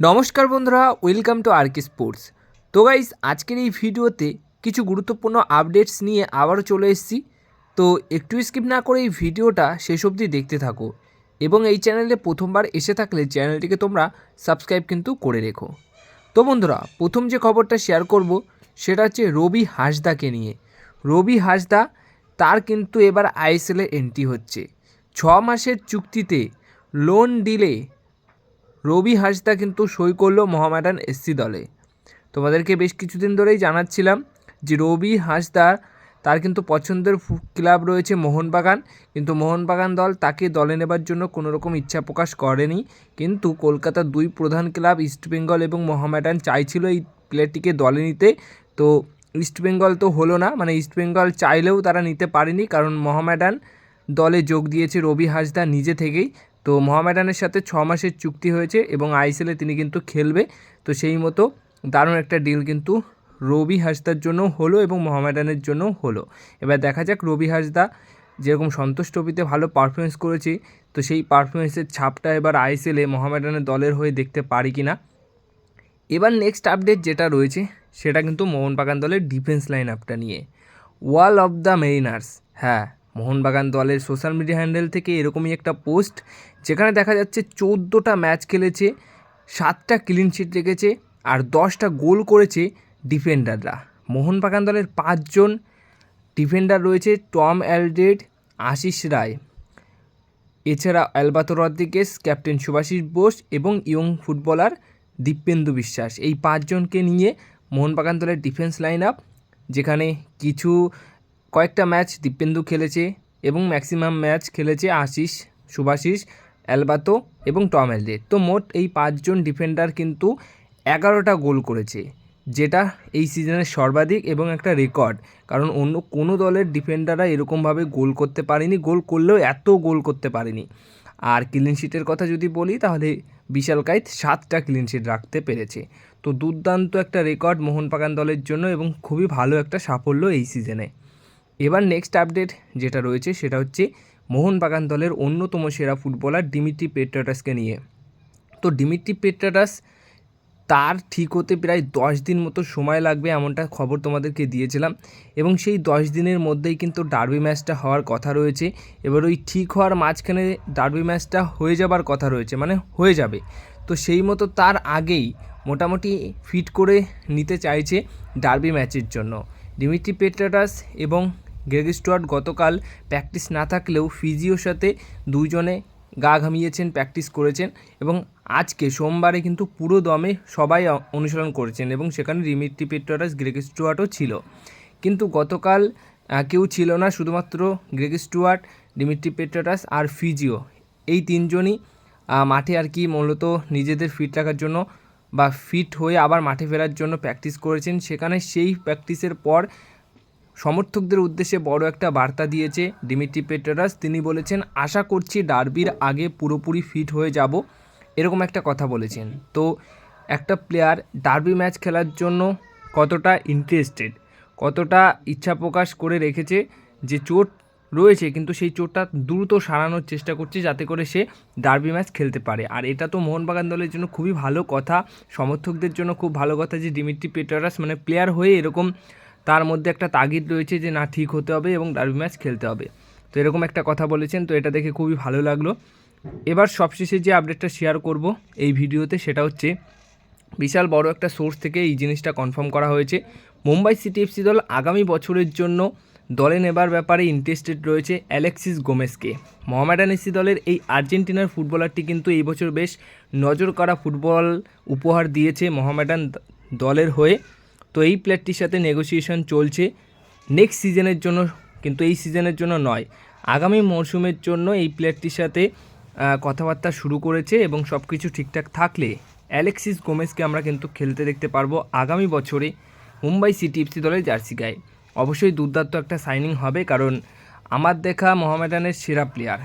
নমস্কার বন্ধুরা welcome to RK sports তো গাইস আজকের এই ভিডিওতে কিছু গুরুত্বপূর্ণ আপডেটস নিয়ে আবারও চলে এসেছি। তো একটু স্কিপ না করে এই ভিডিওটা শেষ অবধি দেখতে থাকো এবং এই চ্যানেলে প্রথমবার এসে থাকলে চ্যানেলটিকে তোমরা সাবস্ক্রাইব কিন্তু করে রেখো। তো বন্ধুরা, প্রথম যে খবরটা শেয়ার করব, সেটা হচ্ছে রবি হাসদাকে নিয়ে। রবি হাসদা, তার কিন্তু এবার আইএসএলে এন্ট্রি হচ্ছে। ছ মাসের চুক্তিতে লোন ডিলে রবি হাসদা কিন্তু সই করল মোহামেডান এসসি দলে। তোমাদেরকে বেশ কিছুদিন ধরেই জানাচ্ছিলাম যে রবি হাসদা, তার কিন্তু পছন্দের ক্লাব রয়েছে মোহনবাগান। কিন্তু মোহনবাগান দল তাকে দলে নেবার জন্য কোনো রকম ইচ্ছা প্রকাশ করেনি। কিন্তু কলকাতার দুই প্রধান ক্লাব ইস্টবেঙ্গল এবং মোহামেডান চাইছিল এই প্লেয়ারটিকে দলে নিতে। তো ইস্টবেঙ্গল তো হলো না মানে ইস্টবেঙ্গল চাইলেও তারা নিতে পারেনি। কারণ মোহামেডান দলে যোগ দিয়েছে রবি হাসদা নিজে থেকেই। তো মোহামেডানের সাথে ছ মাসের চুক্তি হয়েছে এবং আইসিএলে তিনি কিন্তু খেলবে। তো সেই মতো দারুণ একটা ডিল কিন্তু রবি হাসদার জন্য হলো এবং মোহামেডানের জন্য হলো। এবার দেখা যাক রবি হাসদা যেরকম সন্তোষ ট্রফিতে ভালো পারফরমেন্স করেছে, তো সেই পারফরমেন্সের ছাপটা এবার আইসিএলে মোহামেডানের দলের হয়ে দেখতে পারি কি না এবার নেক্সট আপডেট যেটা রয়েছে, সেটা কিন্তু মোহনবাগান দলের ডিফেন্স লাইন আপটা নিয়ে। ওয়াল অফ দ্য মেরিনার্স হ্যাঁ মোহনবাগান দলের সোশ্যাল মিডিয়া হ্যান্ডেল থেকে এরকমই একটা পোস্ট যেখানে দেখা যাচ্ছে চোদ্দোটা ম্যাচ খেলেছে, সাতটা ক্লিন শিট রেখেছে আর দশটা গোল করেছে ডিফেন্ডাররা মোহনবাগান দলের পাঁচজন ডিফেন্ডার রয়েছে টম অ্যালডেড আশিস রায়। এছাড়া Alberto Rodriguez captain Subhasish Bose এবং ইয়ং ফুটবলার দীপেন্দু বিশ্বাস। এই পাঁচজনকে নিয়ে মোহনবাগান দলের ডিফেন্স লাইন আপ যেখানে কিছু, কয়েকটা ম্যাচ দীপেন্দু খেলেছে এবং ম্যাক্সিমাম ম্যাচ খেলেছে আশিস, সুভাষিস অ্যালবাতো এবং টম এলডে তো মোট এই পাঁচজন ডিফেন্ডার কিন্তু এগারোটা গোল করেছে, যেটা এই সিজনের সর্বাধিক এবং একটা রেকর্ড। কারণ অন্য কোনো দলের ডিফেন্ডাররা এরকমভাবে গোল করতে পারেনি, গোল করলেও এত গোল করতে পারেনি। আর ক্লিন শিটের কথা যদি বলি, তাহলে বিশাল কাইত সাতটা ক্লিন শিট রাখতে পেরেছে। তো দুর্দান্ত একটা রেকর্ড মোহনবাগান দলের জন্য এবং খুবই ভালো একটা সাফল্য এই সিজনে। এবার নেক্সট আপডেট যেটা রয়েছে, সেটা হচ্ছে মোহনবাগান দলের অন্যতম সেরা ফুটবলার ডিমিট্রি পেট্রাটাসকে নিয়ে। তো ডিমিট্রি পেট্রাটাস তার ঠিক হতে প্রায় দশ দিন মতো সময় লাগবে এমনটা খবর তোমাদেরকে দিয়েছিলাম এবং সেই দশ দিনের মধ্যেই কিন্তু ডার্বি ম্যাচটা হওয়ার কথা রয়েছে। এবার ওই ঠিক হওয়ার মাঝখানে ডার্বি ম্যাচটা হয়ে যাবার কথা রয়েছে মানে হয়ে যাবে। তো সেই মতো তার আগেই মোটামুটি ফিট করে নিতে চাইছে ডার্বি ম্যাচের জন্য। ডিমিট্রি পেট্রাটাস এবং গ্রেগ স্টুয়ার্ট গতকাল প্র্যাকটিস না থাকলেও ফিজিওর সাথে দুইজনে গা ঘামিয়েছেন, প্র্যাকটিস করেছেন এবং আজকে সোমবারে কিন্তু পুরো দমে সবাই অ- অনুশীলন করেছেন এবং সেখানে রিমিট্রি পেট্রাটাস গ্রেগ স্টুয়ার্টও ছিল। কিন্তু গতকাল কেউ ছিল না, শুধুমাত্র গ্রেগ স্টুয়ার্ট ডিমিট্রি পেট্রাটাস আর ফিজিও। এই তিনজনই মাঠে আর কি মূলত নিজেদের ফিট রাখার জন্য বা ফিট হয়ে আবার মাঠে ফেরার জন্য প্র্যাকটিস করেছেন। সেখানে সেই প্র্যাকটিসের পর সমর্থকদের উদ্দেশ্যে বড় একটা বার্তা দিয়েছে ডিমিট্রি পেট্রাস। তিনি বলেছেন, আশা করছি ডার্বির আগে পুরোপুরি ফিট হয়ে যাব। এরকম একটা কথা বলেছেন। তো একটা প্লেয়ার ডার্বি ম্যাচ খেলার জন্য কতটা ইন্টারেস্টেড, কতটা ইচ্ছা প্রকাশ করে রেখেছে, যে চোট রয়েছে, কিন্তু সেই চোটটা দ্রুত সারানোর চেষ্টা করছে যাতে করে সে ডার্বি ম্যাচ খেলতে পারে। আর এটা তো মোহনবাগান দলের জন্য খুবই ভালো কথা। সমর্থকদের জন্য খুব ভালো কথা যে ডিমিট্রি পেট্রাস মানে প্লেয়ার হয়ে এরকম তার মধ্যে একটা তাগিদ রয়েছে যে, না, ঠিক হতে হবে এবং ডার্বি ম্যাচ খেলতে হবে। তো এরকম একটা কথা বলেছেন, তো এটা দেখে খুবই ভালো লাগল। এবার সবশেষে যে আপডেটটা শেয়ার করব এই ভিডিওতে, সেটা হচ্ছে, বিশাল বড় একটা সোর্স থেকে এই জিনিসটা কনফার্ম করা হয়েছে। মুম্বাই সিটি এফসি দল আগামী বছরের জন্য দলে নেবার ব্যাপারে ইন্টারেস্টেড রয়েছে অ্যালেক্সিস গোমেসকে মোহামেডান এসি দলের এই আর্জেন্টিনার ফুটবলারটি কিন্তু এই বছর বেশ নজর করা ফুটবল উপহার দিয়েছে মোহামেডান দলের হয়ে। তো এই প্লেয়ারটির সাথে নেগোসিয়েশন চলছে। নেক্সট সিজনের জন্য কিন্তু এই সিজনের জন্য নয়। আগামী মরশুমের জন্য এই প্লেয়ারটির সাথে কথাবার্তা শুরু করেছে এবং সব কিছু ঠিকঠাক থাকলে অ্যালেক্সিস গোমেজকে আমরা কিন্তু খেলতে দেখতে পারব আগামী বছরে মুম্বাই সিটি এফসি দলের জার্সি গায়ে। অবশ্যই দুর্দান্ত একটা সাইনিং হবে কারণ আমার দেখা মোহামেডানের সেরা প্লেয়ার